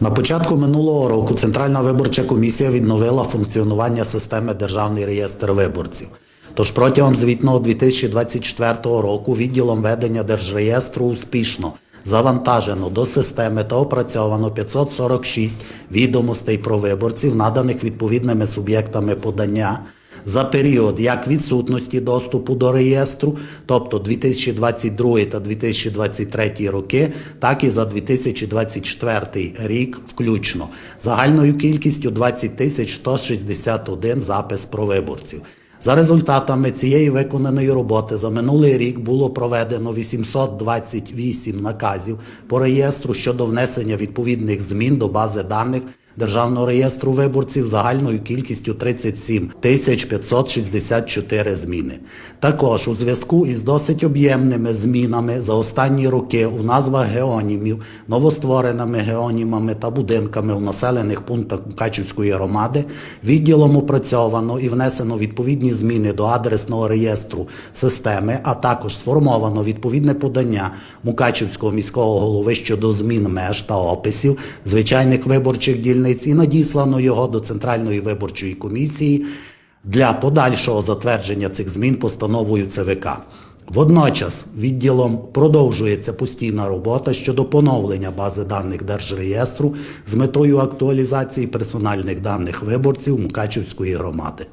На початку минулого року Центральна виборча комісія відновила функціонування системи Державний реєстр виборців. Тож протягом звітного 2024 року відділом ведення Держреєстру успішно завантажено до системи та опрацьовано 546 відомостей про виборців, наданих відповідними суб'єктами подання за період як відсутності доступу до реєстру, тобто 2022 та 2023 роки, так і за 2024 рік включно, загальною кількістю 20 тисяч 161 запис про виборців. За результатами цієї виконаної роботи за минулий рік було проведено 828 наказів по реєстру щодо внесення відповідних змін до бази даних Державного реєстру виборців загальною кількістю 37 тисяч 564 зміни. Також у зв'язку із досить об'ємними змінами за останні роки у назвах геонімів, новоствореними геонімами та будинками у населених пунктах Мукачівської громади відділом опрацьовано і внесено відповідні зміни до адресного реєстру системи, а також сформовано відповідне подання Мукачівського міського голови щодо змін меж та описів звичайних виборчих дільниць і надіслано його до Центральної виборчої комісії для подальшого затвердження цих змін постановою ЦВК. Водночас відділом продовжується постійна робота щодо поновлення бази даних Держреєстру з метою актуалізації персональних даних виборців Мукачівської громади.